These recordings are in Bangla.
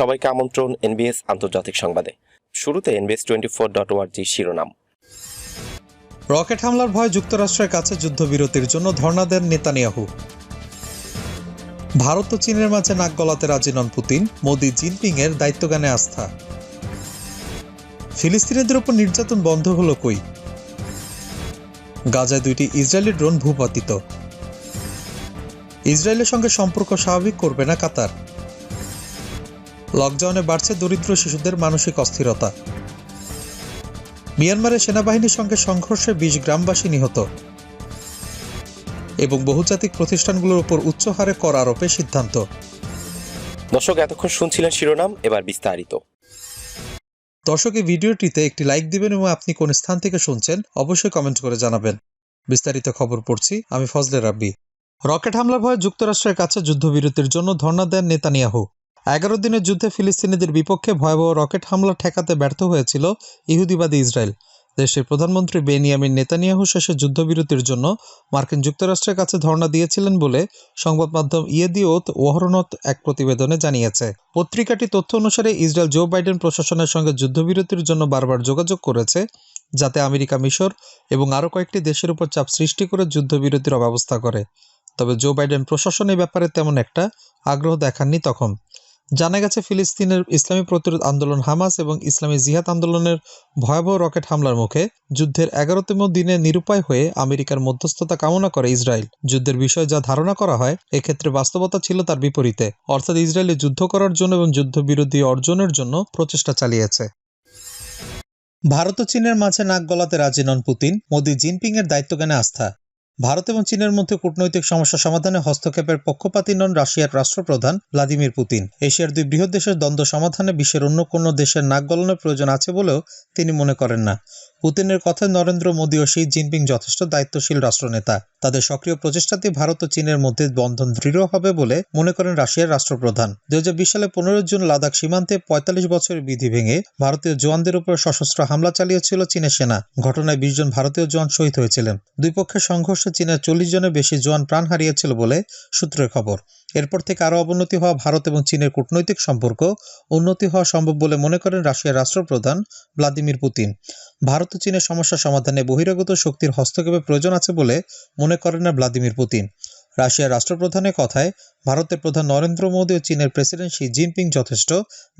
সবাইকে আমন্ত্রণ এনবিএস আন্তর্জাতিক সংবাদে। শুরুতে এনবিএস টোয়েন্টি ফোর ডট ওয়ার্জি শিরোনাম। রকেট হামলার ভয় যুক্তরাষ্ট্রের কাছে যুদ্ধবিরতির জন্য ধর্ণা দেন নেতানিয়াহু। ভারত ও চীনের মাঝে নাক গলাতে রাজি নন পুতিন, মোদি জিনপিং এর দায়িত্বজ্ঞানে আস্থা। ফিলিস্তিনিদের উপর নির্যাতন বন্ধ হলো কই? গাজায় দুইটি ইসরায়েলি ড্রোন ভূপাতিত। ইসরায়েলের সঙ্গে সম্পর্ক স্বাভাবিক করবে না কাতার। লকডাউনে বাড়ছে দরিদ্র শিশুদের মানসিক অস্থিরতা। মিয়ানমারের সেনাবাহিনীর সঙ্গে সংঘর্ষে বিশ গ্রামবাসী নিহত। এবং বহুজাতিক প্রতিষ্ঠানগুলোর উপর উচ্চ হারে কর আরোপের সিদ্ধান্ত। দর্শক এতক্ষণ শুনছিলেন শিরোনাম এবার বিস্তারিত। দর্শক এই ভিডিওটিতে একটি লাইক দিবেন এবং আপনি কোন স্থান থেকে শুনছেন অবশ্যই কমেন্ট করে জানাবেন। বিস্তারিত খবর পড়ছি আমি ফজলে রাব্বি। রকেট হামলার ভয়ে যুক্তরাষ্ট্রের কাছে যুদ্ধবিরতির জন্য ধর্ণা দেন নেতানিয়াহু। এগারো দিনের যুদ্ধে ফিলিস্তিনিদের বিপক্ষে ভয়াবহ রকেট হামলা ঠেকাতে ব্যর্থ হয়েছিল ইহুদিবাদী ইসরায়েল। দেশের প্রধানমন্ত্রী বেনিয়ামিন নেতানিয়াহু শেষে যুদ্ধবিরতির জন্য মার্কিন যুক্তরাষ্ট্রের কাছে ধর্ণা দিয়েছিলেন বলে সংবাদ মাধ্যম ইয়েদিওত ওহরনত এক প্রতিবেদনে জানিয়েছে। পত্রিকাটি তথ্য অনুসারে ইসরায়েল জো বাইডেন প্রশাসনের সঙ্গে যুদ্ধবিরতির জন্য বারবার যোগাযোগ করেছে, যাতে আমেরিকা মিশর এবং আরও কয়েকটি দেশের উপর চাপ সৃষ্টি করে যুদ্ধবিরতির ব্যবস্থা করে। তবে জো বাইডেন প্রশাসন ব্যাপারে তেমন একটা আগ্রহ দেখাননি তখন। জানা গেছে, ফিলিস্তিনের ইসলামী প্রতিরোধ আন্দোলন হামাস এবং ইসলামী জিহাদ আন্দোলনের ভয়াবহ রকেট হামলার মুখে যুদ্ধের এগারোতম দিনে নিরুপায় হয়ে আমেরিকার মধ্যস্থতা কামনা করে ইসরায়েল। যুদ্ধের বিষয়ে যা ধারণা করা হয়, এক্ষেত্রে বাস্তবতা ছিল তার বিপরীতে। অর্থাৎ ইসরায়েলে যুদ্ধ করার জন্য এবং যুদ্ধবিরোধী অর্জনের জন্য প্রচেষ্টা চালিয়েছে। ভারত ও চীনের মাঝে নাক গলাতে রাজি নন পুতিন। মোদি জিনপিং এর দায়িত্বজ্ঞানে আস্থা। ভারত এবং চীনের মধ্যে কূটনৈতিক সমস্যা সমাধানে হস্তক্ষেপের পক্ষপাতী নন রাশিয়ার রাষ্ট্রপ্রধান ভ্লাদিমির পুতিন। এশিয়ার দুই বৃহৎ দেশের দ্বন্দ্ব সমাধানে বিশ্বের অন্য কোনো দেশের নাক গলানোর প্রয়োজন আছে বলেও তিনি মনে করেন না। পুতিনের কথায় নরেন্দ্র মোদী ও শি জিনপিং যথেষ্ট দায়িত্বশীল রাষ্ট্রনেতা। তাদের সক্রিয় প্রচেষ্টাতে ভারত ও চীনের মধ্যে বন্ধন দৃঢ় হবে বলে মনে করেন রাশিয়ার রাষ্ট্রপ্রধান। দু হাজার বিশ সালে পনেরো জুন লাদাখ সীমান্তে পঁয়তাল্লিশ বছরের বিধি ভেঙে ভারতীয় জওয়ানদের উপর সশস্ত্র হামলা চালিয়েছিল চীনের সেনা। ঘটনায় বিশ জন ভারতীয় জওয়ান শহীদ হয়েছিলেন। দুই পক্ষের সংঘর্ষে চীনের চল্লিশ জনের বেশি জোয়ান প্রাণ হারিয়েছিল বলে সূত্রের খবর। এরপর থেকে আরও অবনতি হওয়া ভারত এবং চীনের কূটনৈতিক সম্পর্ক উন্নতি হওয়া সম্ভব বলে মনে করেন রাশিয়ার রাষ্ট্রপ্রধান ভ্লাদিমির পুতিন। ভারত ও চীনের সমস্যা সমাধানে বহিরাগত শক্তির হস্তক্ষেপের প্রয়োজন আছে বলে মনে করেন না ভ্লাদিমির পুতিন। রাশিয়ার রাষ্ট্রপ্রধানের কথায়, ভারতের প্রধান নরেন্দ্র মোদী ও চীনের প্রেসিডেন্ট শি জিনপিং যথেষ্ট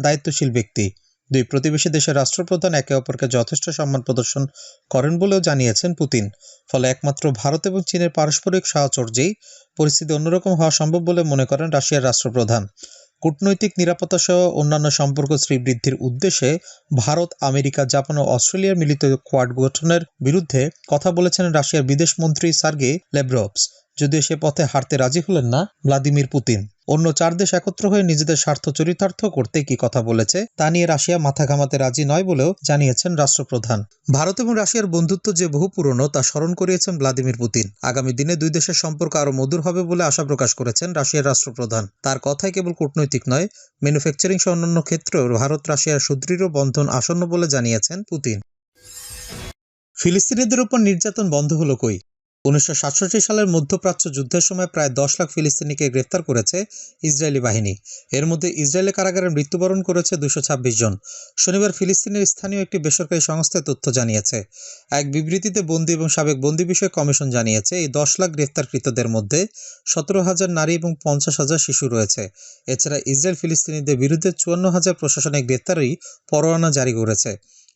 দায়িত্বশীল ব্যক্তি। দুই প্রতিবেশী দেশের রাষ্ট্রপ্রধান একে অপরকে যথেষ্ট সম্মান প্রদর্শন করেন বলেও জানিয়েছেন পুতিন। ফলে একমাত্র ভারত এবং চীনের পারস্পরিক সাহচর্যেই পরিস্থিতি অন্যরকম হওয়া সম্ভব বলে মনে করেন রাশিয়ার রাষ্ট্রপ্রধান। কূটনৈতিক নিরাপত্তা সহ অন্যান্য সম্পর্ক শ্রীবৃদ্ধির উদ্দেশ্যে ভারত, আমেরিকা, জাপান ও অস্ট্রেলিয়ার মিলিত কোয়াড গঠনের বিরুদ্ধে কথা বলেছেন রাশিয়ার বিদেশ মন্ত্রী সার্গে লেব্রভস যদিও সে পথে হারতে রাজি হলেন না ভ্লাদিমির পুতিন। অন্য চার দেশ একত্র হয়ে নিজেদের স্বার্থ চরিতার্থ করতে কি কথা বলেছে, তা নিয়ে রাশিয়া মাথা ঘামাতে রাজি নয় বলেও জানিয়েছেন রাষ্ট্রপ্রধান। ভারত এবং রাশিয়ার বন্ধুত্ব যে বহু পুরনো, তা স্মরণ করিয়েছেন ভ্লাদিমির পুতিন। আগামী দিনে দুই দেশের সম্পর্ক আরও মধুর হবে বলে আশা প্রকাশ করেছেন রাশিয়ার রাষ্ট্রপ্রধান। তার কথাই কেবল কূটনৈতিক নয়, ম্যানুফ্যাকচারিং সহ অন্যান্য ক্ষেত্রেও ভারত রাশিয়ার সুদৃঢ় বন্ধন আসন্ন বলে জানিয়েছেন পুতিন। ফিলিস্তিনিদের উপর নির্যাতন বন্ধ হলো কই? উনিশশো সাতষট্টি সালের মধ্যপ্রাচ্য যুদ্ধের সময় প্রায় দশ লাখ ফিলিস্তিনিকে গ্রেফতার করেছে ইসরায়েলি বাহিনী। এর মধ্যে ইসরায়েলি কারাগারে মৃত্যুবরণ করেছে দুশো জন। শনিবার ফিলিস্তিনের স্থানীয় একটি বেসরকারি সংস্থায় তথ্য জানিয়েছে। এক বিবৃতিতে বন্দী এবং সাবেক বন্দী বিষয়ে কমিশন জানিয়েছে, এই দশ লাখ গ্রেফতারকৃতদের মধ্যে সতেরো হাজার নারী এবং পঞ্চাশ হাজার শিশু রয়েছে। এছাড়া ইসরায়েল ফিলিস্তিনিদের বিরুদ্ধে চুয়ান্ন হাজার প্রশাসনিক গ্রেফতারি পরোয়ানা জারি করেছে।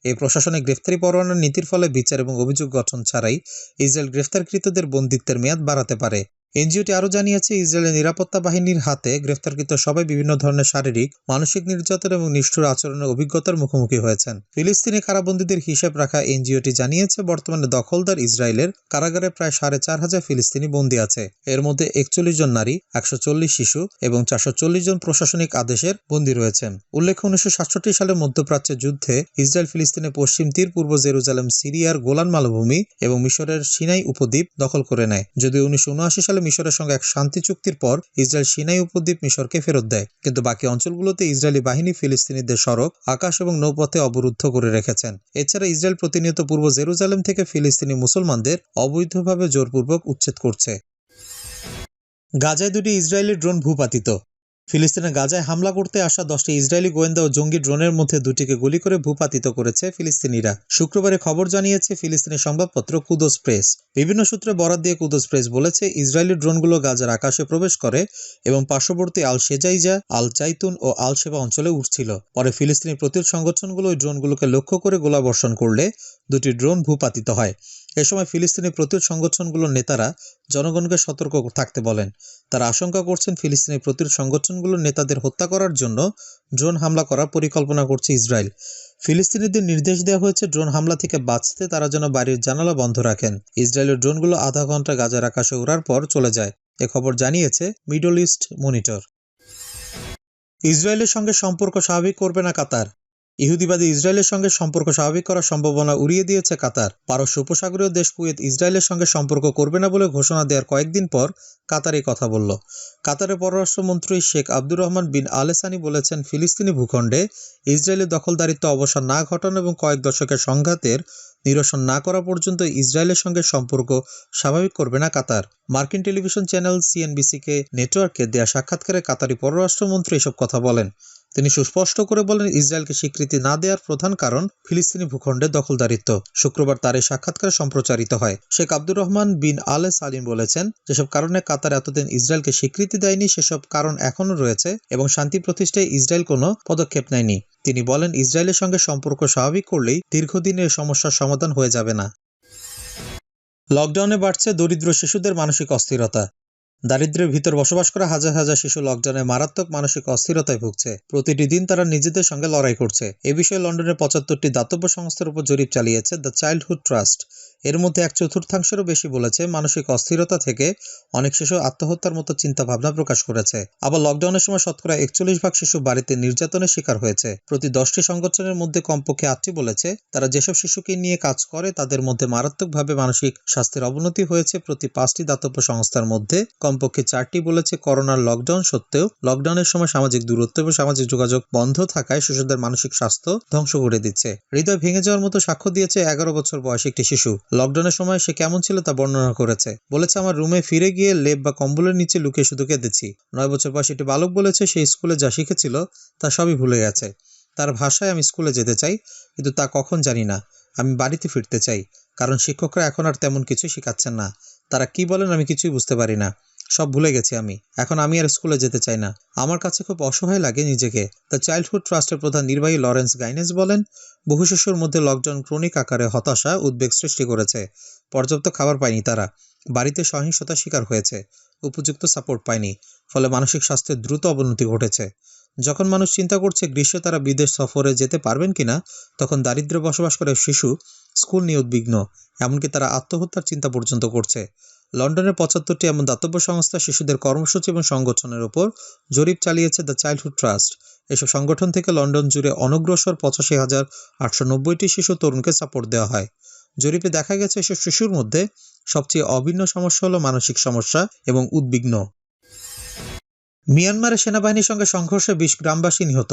এই প্রশাসনিক গ্রেফতারি পরোয়ানার নীতির ফলে বিচার এবং অভিযোগ গঠন ছাড়াই ইসরায়েল গ্রেফতারকৃতদের বন্দিত্বের মেয়াদ বাড়াতে পারে। এনজিওটি আরও জানিয়েছে, ইসরায়েলের নিরাপত্তা বাহিনীর হাতে গ্রেফতারকৃত সবাই বিভিন্ন ধরনের শারীরিক, মানসিক নির্যাতন এবং নিষ্ঠুর আচরণের অভিজ্ঞতার মুখোমুখি হয়েছেন। ফিলিস্তিনি কারাবন্দীদের হিসাব রাখা এনজিওটি জানিয়েছে, বর্তমানে দখলদার ইসরায়েলের কারাগারে প্রায় সাড়ে চার হাজার ফিলিস্তিনি বন্দী আছে। এর মধ্যে একচল্লিশ জন নারী, একশো চল্লিশ শিশু এবং চারশো চল্লিশ জন প্রশাসনিক আদেশের বন্দী রয়েছেন। উল্লেখ্য, উনিশশো সালের মধ্যপ্রাচ্যের যুদ্ধে ইসরায়েল ফিলিস্তিনের পশ্চিম তীর, পূর্ব জেরুজালেম, সিরিয়ার গোলান মালভূমি এবং মিশরের সিনাই উপদ্বীপ দখল করে নেয়, যদিও উনিশশো উনআশি সালে মিশরের সঙ্গে এক শান্তি চুক্তির পর ইসরায়েল সিনাই উপদ্বীপ মিশরকে ফেরত দেয়। কিন্তু বাকি অঞ্চলগুলোতে ইসরায়েলি বাহিনী ফিলিস্তিনিদের সড়ক, আকাশ এবং নৌপথে অবরুদ্ধ করে রেখেছেন। এছাড়া ইসরায়েল প্রতিনিয়ত পূর্ব জেরুজালেম থেকে ফিলিস্তিনি মুসলমানদের অবৈধভাবে জোরপূর্বক উচ্ছেদ করছে। গাজায় দুটি ইসরায়েলি ড্রোন ভূপাতিত। ফিলিস্তিনের গাজায় হামলা করতে আসা দশটি ইসরায়েলি গোয়েন্দা ও জঙ্গি ড্রোনের মধ্যে দুটিকে গুলি করে ভূপাতিত করেছে ফিলিস্তিনিরা। শুক্রবারে খবর জানিয়েছে ফিলিস্তিনি সংবাদপত্র কুদোস প্রেস। বিভিন্ন সূত্রে বরাদ দিয়ে কুদোস প্রেস বলেছে, ইসরায়েলি ড্রোনগুলো গাজার আকাশে প্রবেশ করে এবং পার্শ্ববর্তী আল শেজাইজা, আল জাইতুন ও আল সেবা অঞ্চলে উঠছিল পরে ফিলিস্তিনি প্রতিরোধ সংগঠনগুলো ওই ড্রোনগুলোকে লক্ষ্য করে গোলাবর্ষণ করলে দুটি ড্রোন ভূপাতিত হয়। এ সময় ফিলিস্তিনি প্রতিরোধ সংগঠনগুলোর নেতারা জনগণকে সতর্ক থাকতে বলেন। তারা আশঙ্কা করছেন ফিলিস্তিনি প্রতিরোধ সংগঠনগুলোর নেতাদের হত্যা করার জন্য ড্রোন হামলা করার পরিকল্পনা করছে ইসরায়েল। ফিলিস্তিনিদের নির্দেশ দেওয়া হয়েছে ড্রোন হামলা থেকে বাঁচতে তারা যেন বাড়ির জানালা বন্ধ রাখেন। ইসরায়েলের ড্রোনগুলো আধা ঘণ্টা গাজার আকাশে ওড়ার পর চলে যায়। এ খবর জানিয়েছে মিডল ইস্ট মনিটর। ইসরায়েলের সঙ্গে সম্পর্ক স্বাভাবিক করবে না কাতার। ইহুদিবাদী ইসরায়েলের সঙ্গে সম্পর্ক স্বাভাবিক করার সম্ভাবনা উড়িয়ে দিয়েছে কাতার। পারস্য উপসাগরীয় দেশ কুয়েত ইসরায়েলের সঙ্গে সম্পর্ক করবে না বলে ঘোষণা দেওয়ার কয়েকদিন পর কাতার এই কথা বলল। কাতারের পররাষ্ট্রমন্ত্রী শেখ আব্দুর রহমান বিন আলেসানি বলেছেন, ফিলিস্তিনি ভূখণ্ডে ইসরায়েলের দখলদারিত্ব অবসান না ঘটানো এবং কয়েক দশকের সংঘাতের নিরসন না করা পর্যন্ত ইসরায়েলের সঙ্গে সম্পর্ক স্বাভাবিক করবে না কাতার। মার্কিন টেলিভিশন চ্যানেল সিএনবিসিকে নেটওয়ার্কে দেয়া সাক্ষাৎকারে কাতারি পররাষ্ট্রমন্ত্রী এসব কথা বলেন। তিনি সুস্পষ্ট করে বলেন, ইসরায়েলকে স্বীকৃতি না দেওয়ার প্রধান কারণ ফিলিস্তিনি ভূখণ্ডের দখলদারিত্ব। শুক্রবার তার এই সাক্ষাৎকার সম্প্রচারিত হয়। শেখ আব্দুর রহমান বিন আলে সালিম বলেছেন, যেসব কারণে কাতার এতদিন ইসরায়েলকে স্বীকৃতি দেয়নি, সেসব কারণ এখনও রয়েছে এবং শান্তি প্রতিষ্ঠায় ইসরায়েল কোনো পদক্ষেপ নেয়নি। তিনি বলেন, ইসরায়েলের সঙ্গে সম্পর্ক স্বাভাবিক করলেই দীর্ঘদিনের সমস্যার সমাধান হয়ে যাবে না। লকডাউনে বাড়ছে দরিদ্র শিশুদের মানসিক অস্থিরতা। দারিদ্র্যের ভিতর বসবাস করা হাজার হাজার শিশু লকডাউনে মারাত্মক মানসিক অস্থিরতায় ভুগছে। প্রতিটি দিন তারা নিজেদের সঙ্গে লড়াই করছে। এ বিষয়ে লন্ডনের পঁচাত্তরটি দাতব্য সংস্থার উপর জরিপ চালিয়েছে দ্য চাইল্ডহুড ট্রাস্ট। এর মধ্যে এক চতুর্থাংশেরও বেশি বলেছে মানসিক অস্থিরতা থেকে অনেক শিশু আত্মহত্যার মতো চিন্তা ভাবনা প্রকাশ করেছে। আবার লকডাউনের সময় শতকরা একচল্লিশ ভাগ শিশু বাড়িতে নির্যাতনের শিকার হয়েছে। প্রতি দশটি সংগঠনের মধ্যে কমপক্ষে আটটি বলেছে, তারা যেসব শিশুকে নিয়ে কাজ করে তাদের মধ্যে মারাত্মকভাবে মানসিক স্বাস্থ্যের অবনতি হয়েছে প্রতি পাঁচটি দাতব্য সংস্থার মধ্যে। কমপক্ষে চারটি বলেছে করোনার লকডাউন সত্ত্বেও লকডাউনের সময় সামাজিক দূরত্ব এবং সামাজিক যোগাযোগ বন্ধ থাকায় শিশুদের মানসিক স্বাস্থ্য ধ্বংস করে দিচ্ছে। হৃদয় ভেঙে যাওয়ার মতো সাক্ষ্য দিয়েছে এগারো বছর বয়সী একটি শিশু। লকডাউনের সময় সে কেমন ছিল তা বর্ণনা করেছে। বলেছে, আমার রুমে ফিরে গিয়ে লেপ বা কম্বলের নিচে লুকে শুধু কেঁদেছি। নয় বছর বয়স একটি বালক বলেছে, সে স্কুলে যা শিখেছিল তা সবই ভুলে গেছে। তার ভাষায় আমি স্কুলে যেতে চাই, কিন্তু তা কখন জানি না। আমি বাড়িতে ফিরতে চাই, কারণ শিক্ষকরা এখন আর তেমন কিছু শেখাচ্ছেন না। তারা কি বলেন আমি কিছুই বুঝতে পারি না। সব ভুলে গেছি আমি। এখন আমি আর স্কুলে যেতে চাই না। আমার কাছে খুব অসহায় লাগে নিজেকে। দ্য চাইল্ডহুড ট্রাস্টের প্রধান নির্বাহী লরেন্স গাইনেস বলেন বহু শিশুর মধ্যে লকডাউন ক্রনিক আকারে হতাশা, উদ্বেগ সৃষ্টি করেছে। পর্যাপ্ত খাবার পায়নি তারা। বাড়িতে সহিংসতার শিকার হয়েছে। উপযুক্ত সাপোর্ট পায়নি। ফলে মানসিক স্বাস্থ্যের দ্রুত অবনতি ঘটেছে। যখন মানুষ চিন্তা করছে গ্রীষ্মে তারা বিদেশ সফরে যেতে পারবেন কিনা, তখন দারিদ্র্যে বসবাস করে শিশু, স্কুল নিয়ে উদ্বিগ্ন। এমনকি তারা আত্মহত্যার চিন্তা পর্যন্ত করছে। লন্ডনের পঁচাত্তরটি এমন দাতব্য সংস্থা শিশুদের কর্মসূচি এবং সংগঠনের ওপর জরিপ চালিয়েছে দ্য চাইল্ডহুড ট্রাস্ট। এসব সংগঠন থেকে লন্ডন জুড়ে অনগ্রসর পঁচাশি হাজার আটশো নব্বইটি শিশু তরুণকে সাপোর্ট দেওয়া হয়। জরিপে দেখা গেছে, এসব শিশুর মধ্যে সবচেয়ে অভিন্ন সমস্যা হলো মানসিক সমস্যা এবং উদ্বিগ্ন। মিয়ানমারের সেনাবাহিনীর সঙ্গে সংঘর্ষে বিশ গ্রামবাসী নিহত।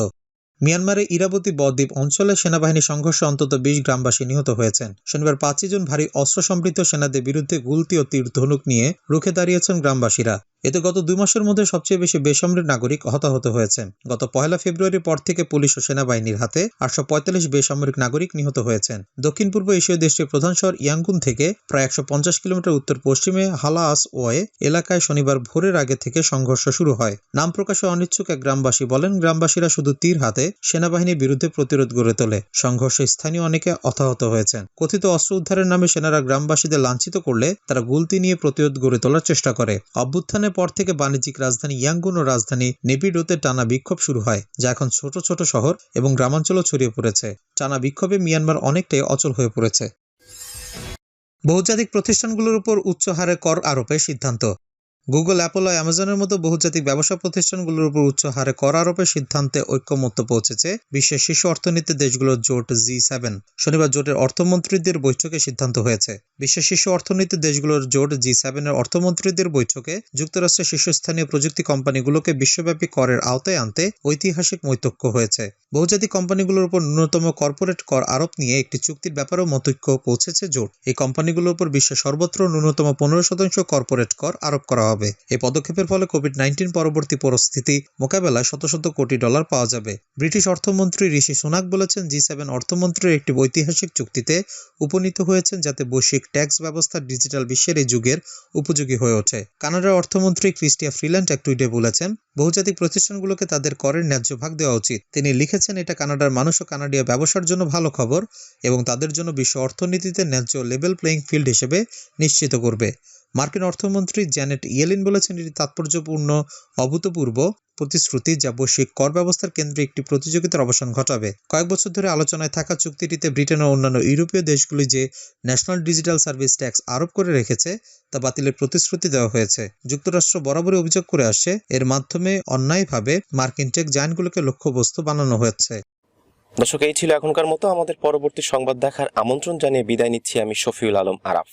মিয়ানমারের ইরাবতী বদ্বীপ অঞ্চলে সেনাবাহিনী সংঘর্ষে অন্তত বিশ গ্রামবাসী নিহত হয়েছেন। শনিবার পাঁচই জন ভারী অস্ত্র সমৃদ্ধ সেনাদের বিরুদ্ধে গুলতি ও তীর ধনুক নিয়ে রুখে দাঁড়িয়েছেন গ্রামবাসীরা। এতে গত দুই মাসের মধ্যে সবচেয়ে বেশি বেসামরিক নাগরিক হতাহত হয়েছেন। গত পহেলা ফেব্রুয়ারির পর থেকে পুলিশ ও সেনাবাহিনীর হাতে আটশো পঁয়তাল্লিশ বেসামরিক নাগরিক নিহত হয়েছেন। দক্ষিণ পূর্ব এশীয় দেশটির প্রধান শহর ইয়াঙ্গুন থেকে প্রায় একশো পঞ্চাশ কিলোমিটার উত্তর পশ্চিমে হালাস ওয়ে এলাকায় শনিবার ভোরের আগে থেকে সংঘর্ষ শুরু হয়। নাম প্রকাশে অনিচ্ছুক এক গ্রামবাসী বলেন, গ্রামবাসীরা শুধু তীর হাতে সেনাবাহিনীর বিরুদ্ধে প্রতিরোধ গড়ে তোলে। সংঘর্ষে স্থানীয় অনেকে হতাহত হয়েছেন। কথিত অস্ত্র উদ্ধারের নামে সেনারা গ্রামবাসীদের লাঞ্ছিত করলে তারা গুলতি নিয়ে প্রতিরোধ গড়ে তোলার চেষ্টা করে। অভ্যুত্থানের পর থেকে বাণিজ্যিক রাজধানী ইয়াঙ্গুন ও রাজধানী নেপিডোতে টানা বিক্ষোভ শুরু হয়, যা এখন ছোট ছোট শহর এবং গ্রামাঞ্চলও ছড়িয়ে পড়েছে। টানা বিক্ষোভে মিয়ানমার অনেকটাই অচল হয়ে পড়েছে। বহুজাতিক প্রতিষ্ঠানগুলোর উপর উচ্চ হারে কর আরোপের সিদ্ধান্ত। গুগল, অ্যাপল ও অ্যামাজনের মতো বহুজাতিক ব্যবসা প্রতিষ্ঠানগুলোর উপর উচ্চ হারে কর আরোপের সিদ্ধান্তে ঐক্যমত্য পৌঁছেছে বিশ্বের শীর্ষ অর্থনীতি দেশগুলোর জোট জি সেভেন। শনিবার জোটের অর্থমন্ত্রীদের বৈঠকে সিদ্ধান্ত হয়েছে। বিশ্বের শীর্ষ অর্থনীতি দেশগুলোর জোট জি সেভেনের অর্থমন্ত্রীদের বৈঠকে যুক্তরাষ্ট্রের শীর্ষস্থানীয় প্রযুক্তি কোম্পানিগুলোকে বিশ্বব্যাপী করের আওতায় আনতে ঐতিহাসিক মৈতক্য হয়েছে। বহুজাতিক কোম্পানিগুলোর উপর ন্যূনতম কর্পোরেট কর আরোপ নিয়ে একটি চুক্তির ব্যাপারেও মতৈক্য পৌঁছেছে জোট। এই কোম্পানিগুলোর উপর বিশ্বের সর্বত্র ন্যূনতম পনেরো শতাংশ কর্পোরেট কর আরোপ করা হবে। এই পদক্ষেপের ফলে কোভিড নাইন্টিন পরবর্তী পরিস্থিতি মোকাবেলায় শত শত কোটি ডলার পাওয়া যাবে। ব্রিটিশ অর্থমন্ত্রী ঋষি সোনাক বলেছেন, জি সেভেন অর্থমন্ত্রীর একটি ঐতিহাসিক চুক্তিতে উপনীত হয়েছেন যাতে বৈশ্বিক ট্যাক্স ব্যবস্থা ডিজিটাল বিশ্বের এই যুগের উপযোগী হয়ে ওঠে। কানাডার অর্থমন্ত্রী ক্রিস্টিয়া ফ্রিল্যান্ড এক টুইটে বলেছেন বহুজাতিক প্রতিষ্ঠানগুলোকে তাদের করের ন্যায্য ভাগ দেওয়া উচিত। তিনি লিখেছেন, এটা কানাডার মানুষ ও কানাডীয় ব্যবসার জন্য ভালো খবর এবং তাদের জন্য বিশ্ব অর্থনীতিতে ন্যায্য লেভেল প্লেয়িং ফিল্ড হিসেবে নিশ্চিত করবে। মার্কিন অর্থমন্ত্রী জ্যানেট ইয়েলিন বলেছেন, এটি তাৎপর্যপূর্ণ, অভূতপূর্ব প্রতিশ্রুতি যা বৈশ্বিক কর ব্যবস্থার কেন্দ্রে একটি প্রতিযোগিতার অবসান ঘটাবে। কয়েক বছর ধরে আলোচনায় থাকা চুক্তিটিতে ব্রিটেন ও অন্যান্য ইউরোপীয় দেশগুলি যে ন্যাশনাল ডিজিটাল সার্ভিস ট্যাক্স আরোপ করে রেখেছে, তা বাতিলের প্রতিশ্রুতি দেওয়া হয়েছে। যুক্তরাষ্ট্র বরাবরই অভিযোগ করে আসছে এর মাধ্যমে অন্যায়ভাবে মার্কিন টেক জায়ান্টগুলোকে লক্ষ্যবস্তু বানানো হয়েছে। দর্শক, এই ছিল এখনকার মতো। আমাদের পরবর্তী সংবাদ দেখার আমন্ত্রণ জানিয়ে বিদায় নিচ্ছি আমি শফিউল আলম আরাফ।